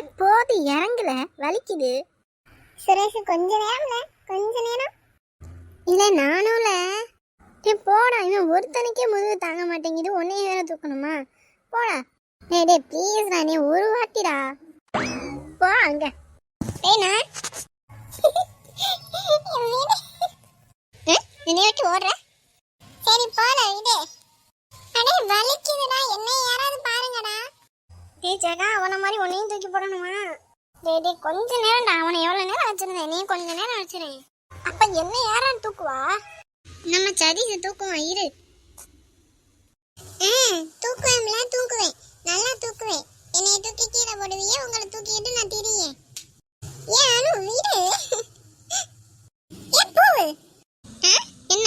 எப்போது இறங்கல வலிக்குது. சுரேஷ் கொஞ்ச நேரம்ல கொஞ்ச நேரம். இல்ல நானும்ல டேய் போடா. இவன் ஒருத்தனுக்கே முதுகு தாங்க மாட்டேங்குது. உன்னையும் வேற தூக்கணுமா? போடா. டேய் டேய் ப்ளீஸ்டா நீ ஒரு வாட்டிடா. போ அங்க. ஏண்ணா நான். என்னை விட்டு ஓடுற? சரி போல விடு அடே வலிக்குதுடா. என்ன யாராவது பாருங்கடா. டேய் ஜெகா அவன மாதிரி உன்னையும் தூக்கி போடணுமா? டேய் டேய் கொஞ்ச நேரம்டா. அவனை எவ்வளோ நேரம் வச்சிருந்தேன் நீ கொஞ்ச நேரம் வச்சிருந்தேன் அப்ப என்ன யாரும் தூக்குவா? நம்ம சதீஷ தூக்குவான் இரு. தூக்குவேன்ல தூக்குவேன் நல்லா தூக்குவேன். என்னைய தூக்கி கீழே போடுவியே உங்களை தூக்கிட்டு நான் திரியேன் ஏன் அனு விடு ஏ பூவு ஆ? என்ன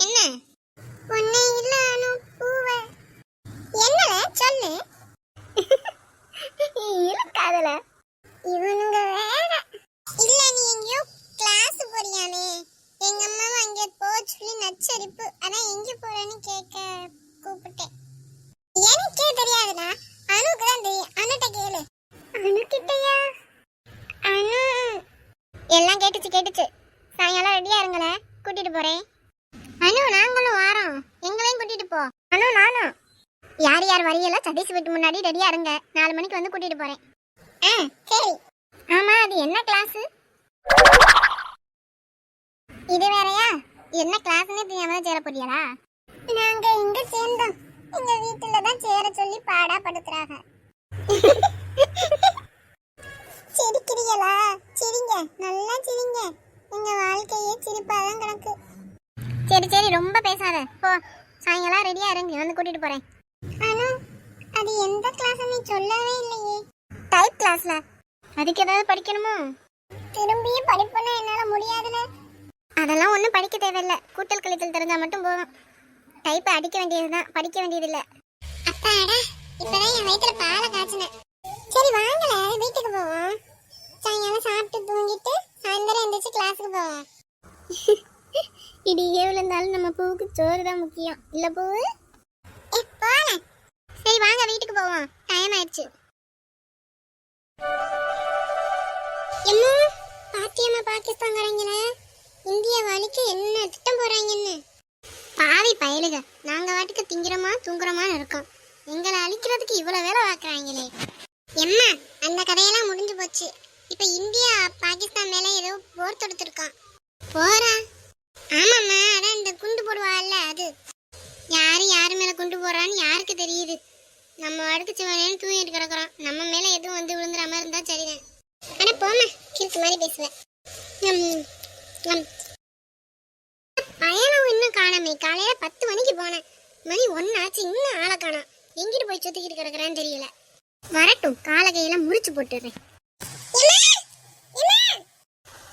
என்ன ஒன்னே இல்ல அனு பூவு என்னல சொல்லு இருக்காதல இவனுங்க வேற இல்ல நீ எங்கேயோ கிளாஸ் போறியாமே எங்க அம்மாவை அங்கே போக சொல்லி நச்சரிப்பு அதான் எங்க போறேன்னு கேட்க கூப்பிட்டேன். எனக்கே தெரியாதுடா அனுக்கு தான் தெரியும். அனுட்ட கேளு. அணுக்கிட்டயா அனு. எல்லாம் கேட்டுச்சு கேட்டுச்சு. சாயங்காலம் ரெடியா இருங்களே. கூட்டிட்டு போறேன். அனு நாங்களும் வாரோம். எங்களையும் கூட்டிட்டு போ. அனு நானும் யார் யார் வரியல? சதீஷ் வீட்டு முன்னாடி ரெடியா இருங்க. நாலு மணிக்கு வந்து கூட்டிட்டு போறேன். ஆ சரி. ஆமா அது என்ன கிளாஸ் இது வேறயா? என்ன கிளாஸ்னே தெரியாம சேர போறியாடா? நாங்க எங்க சேர்ந்தோம். எங்க வீட்டுல தான் சேர சொல்லி பாடா படுத்துறாங்க சிரிக்கிறீங்களா? சிரிங்க. நல்லா சிரிங்க. எங்க வாழ்க்கையே சிரிப்பாதான் கிடக்கு. சரி சரி ரொம்ப பேசாத. போ சாயங்காலம் ரெடியா இருங்க. வந்து கூட்டிட்டு போறேன். அனு அது எந்த கிளாஸ் நீ சொல்லவே இல்லையே. டைப் கிளாஸ்ல அதுக்கு ஏதாவது படிக்கணுமோ? திரும்பியும் படிப்புனா என்னால முடியாதுன்னு ஒன்றும் படிக்க தேவையில்ல. கூட்டல் கழித்தல் தெரிஞ்சா மட்டும் போதும். டைப்பை அடிக்க வேண்டியதுதான். படிக்க வேண்டியதில்லை. அப்பாடா இப்பதான் என் வயித்துல பாலை காய்ச்சினேன். சரி வாங்கல வீட்டுக்கு போவோம். சாயங்காலம் சாப்பிட்டு தூங்கிட்டு சாயந்தரம் எந்திரிச்சு கிளாஸுக்கு போவோம். இடியே விழுந்தாலும் நம்ம பூவுக்கு சோறு தான் முக்கியம். இல்ல பூவு? போலாம். சரி வாங்க வீட்டுக்கு போவோம். டைம் ஆயிடுச்சு. எம்மா பாத்தியம்மா பாகிஸ்தான்காரங்கள? இந்திய வழிக்கு என்ன திட்டம் போறாங்கன்னு? பாவி பயலுக நாங்க வாட்டுக்கு திங்கிறோமா தூங்குறோமான்னு இருக்கோம். எங்களை அழிக்கிறதுக்கு இவ்வளவு வேலை பார்க்குறாங்களே. எம்மா அந்த கதையெல்லாம் முடிஞ்சு போச்சு. இப்ப இந்தியா பாகிஸ்தான் மேல ஏதோ போர் தொடுத்துருக்கான் போறா? ஆமாம்மா அதான் இந்த குண்டு போடுவாள்ல அது. யாரு யாரு மேல கொண்டு போடுறான்னு யாருக்கு தெரியுது? நம்ம அடுத்து சிவனேன்னு தூங்கிட்டு கிடக்குறோம். நம்ம மேல எதுவும் வந்து விழுந்துற மாதிரி இருந்தா சரிதான். ஆனா போம்மா கிறுக்கு மாதிரி பேசுவேன் ம், பயணம் இன்னும் காணாமே. காலையில பத்து மணிக்கு போனேன். மணி ஒன்னாச்சு இன்னும் ஆளை காணாம். எங்கிட்டு போய் சுத்திக்கிட்டு கிடக்குறான்னு தெரியல. வரட்டும் காலை கையெல்லாம் முறிச்சு போட்டுறேன்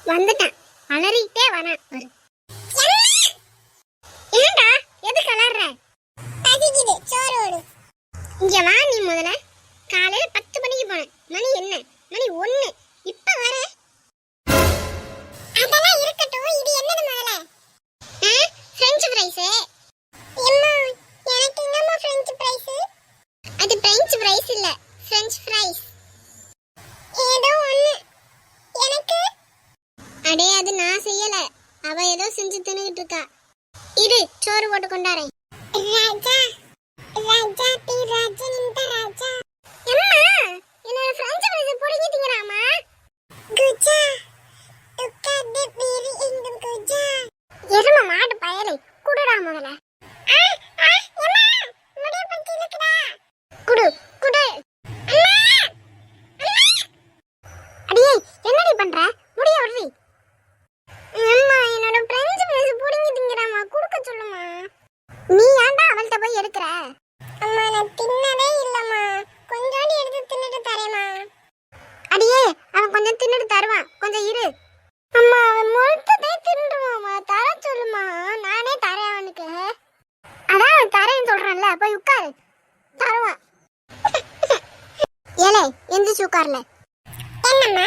வந்துட்டான். அலறிக்கிட்டே வரான் வரு ஏன்டா எதுக்கு அலற பசிக்குது சோறு ஓடு இங்க வா நீ முதல்ல. காலையில பத்து மணிக்கு போனேன். மணி என்ன? மணி ஒண்ணு இப்ப வர அவ ஏதோ செஞ்சு தின்னுகிட்டு இருக்கா. இரு சோறு போட்டு கொண்டாரேன். ராஜா ராஜா டி ராஜனிந்த ராஜா. அம்மா என்னோட பிரெஞ்சு ஃப்ரைஸ் புடிங்கி திங்கறாமா குஜா துக்காது பேரி எங்கும் குஜா. எரும மாடு பயலை குடுடா முதல்ல. தின்னுட்டு தருவான். கொஞ்சம் இரு. அம்மா அவன் முழுத்ததே தின்றுவாமா தர சொல்லுமா நானே தரேன் அவனுக்கு. அதான் அவன் தரேன்னு சொல்றான்ல போய் உட்காரு. தருவான். ஏலே எந்திரிச்சு உட்கார்ல. என்னம்மா?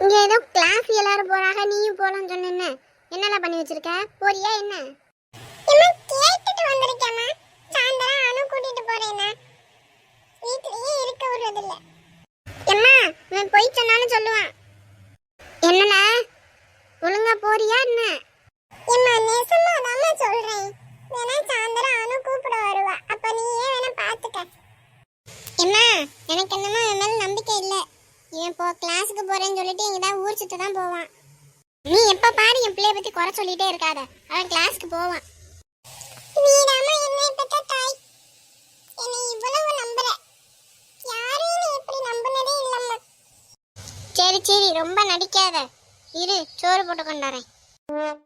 இங்க ஏதோ கிளாஸ் எல்லாரும் போறாங்க நீயும் போலாம்னு சொன்ன என்னெல்லாம் பண்ணி வச்சிருக்க? போறியா என்ன? போறியா என்ன? எம்மா நெசமா தாம்மா சொல்றேன். வேணா சாயந்தரம் அனு கூப்பிட வருவா. அப்ப நீ ஏன் வேணா பாத்துக்க. எம்மா எனக்கு என்னமோ மேல நம்பிக்கை இல்ல. இவன் போ கிளாஸுக்கு போறேன்னு சொல்லிட்டு எங்கதான் ஊர் சுத்த தான் போவான். நீ எப்ப பாரு என் பிள்ளைய பத்தி குறை சொல்லிட்டே இருக்காத. அவன் கிளாஸ்க்கு போவான். நீதாம்மா என்னை பெற்ற தாய். என்னை இவ்வளவு நம்புற யாரையும் நீ இப்படி நம்பினதே இல்லம்மா. சரி சரி ரொம்ப நடிக்காத. இரு சோறு போட்டு கொண்டாரேன் Yeah.